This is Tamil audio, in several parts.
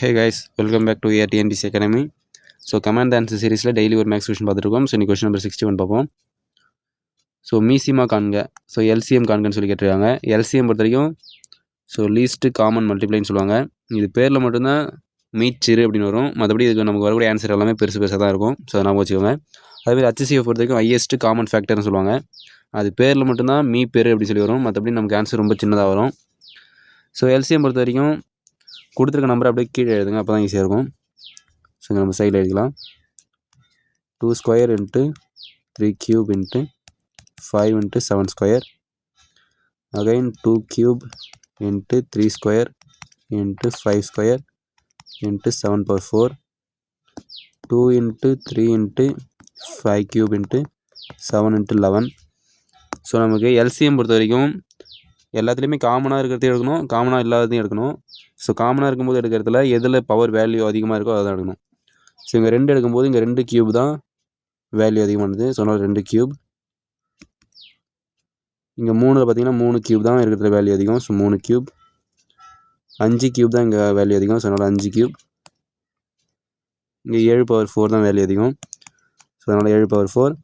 Hey guys welcome back to our TNPSC academy so command answer சீரிஸில் டெய்லி ஒரு மேக்ஸ் கொஷின் பார்த்துருக்கோம். ஸோ இன்னைக்கு கொஷின் நம்பர் சிக்ஸ்டி ஒன் பார்ப்போம். ஸோ மீசிமா காண்க. ஸோ எல்சிஎம் காண்கன்னு சொல்லி கேட்டிருக்காங்க. எல்சிஎம் பொறுத்த வரைக்கும் ஸோ லீஸ்ட்டு காமன் மல்டிப்ளைன்னு சொல்லுவாங்க. இது பேரில் மட்டும்தான் மீச்சிறு அப்படின்னு வரும். மற்றபடி இதுக்கு நமக்கு வரக்கூடிய ஆன்சர் எல்லாமே பெருசு பெருசாக தான் இருக்கும். ஸோ அதை வச்சுக்கோங்க. அதேமாதிரி ஹச்சிசிஎஃப் பொறுத்த வரைக்கும் ஹையஸ்ட்டு காமன் ஃபேக்டர்னு சொல்லுவாங்க. அது பேரில் மட்டும்தான் மீ பேர் அப்படின்னு சொல்லி வரும். மற்றபடி நமக்கு ஆன்சர் ரொம்ப சின்னதாக வரும். ஸோ எல்சிஎம் பொறுத்த வரைக்கும் கொடுத்துருக்க நம்பர் அப்படியே கீழே எழுதுங்க அப்போ தான் ஈஸியாக இருக்கும். ஸோ இங்கே நம்ம சைடில் எழுதிக்கலாம். Two square into three cube into five into seven square again two cube into three square into five square into seven power four two into three into five cube into seven into eleven so நமக்கு எல்சிஎம் பொறுத்த வரைக்கும் எல்லாத்துலேயுமே காமனாக இருக்கிறதையும் எடுக்கணும். காமனாக இல்லாததையும் எடுக்கணும். ஸோ காமனாக இருக்கும்போது எடுக்கிறதுல எதில் பவர் வேல்யூ அதிகமாக இருக்கோ அதை தான் எடுக்கணும். ஸோ இங்கே ரெண்டு எடுக்கும்போது இங்கே ரெண்டு கியூப் தான் வேல்யூ அதிகமானது. ஸோ அதனால் ரெண்டு கியூப் இங்கே மூணில் பார்த்தீங்கன்னா மூணு கியூப் தான் இருக்கிறதுல வேல்யூ அதிகம். ஸோ மூணு கியூப் அஞ்சு கியூப் தான் இங்கே வேல்யூ அதிகம். ஸோ அதனால் அஞ்சு கியூப் இங்கே ஏழு பவர் ஃபோர் தான் வேல்யூ அதிகம். ஸோ அதனால் ஏழு பவர் ஃபோர்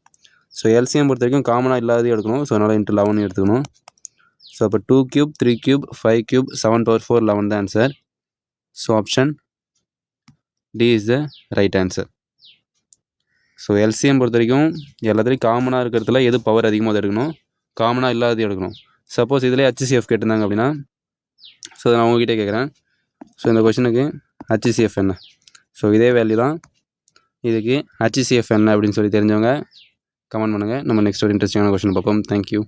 ஸோ எல்சிஎம் பொறுத்த வரைக்கும் காமனாக இல்லாததையும் எடுக்கணும். ஸோ அதனால் இன்ட்டு லெவன் எடுத்துக்கணும். ஸோ அப்போ two cube three cube five cube seven power four eleven தான் answer so option D is the right answer so LCM பொறுத்த வரைக்கும் எல்லாத்துலேயும் காமனாக இருக்கிறதுல எது பவர் அதிகமாக அதை எடுக்கணும்? காமனாக இல்லாதது எடுக்கணும். சப்போஸ் இதிலே ஹச்சிசிஎஃப் கேட்டிருந்தாங்க அப்படின்னா ஸோ அதை நான் உங்ககிட்ட கேட்குறேன். ஸோ இந்த கொஷனுக்கு ஹச்சிசிஎஃப் என்ன? ஸோ இதே வேல்யூ தான். இதுக்கு ஹச்சிசிஎஃப் என்ன அப்படின்னு சொல்லி தெரிஞ்சவங்க கமெண்ட் பண்ணுங்கள் நம்ம நெக்ஸ்ட் ஒரு இன்ட்ரெஸ்டிங்கான கொஷின் பார்ப்போம். தேங்க்யூ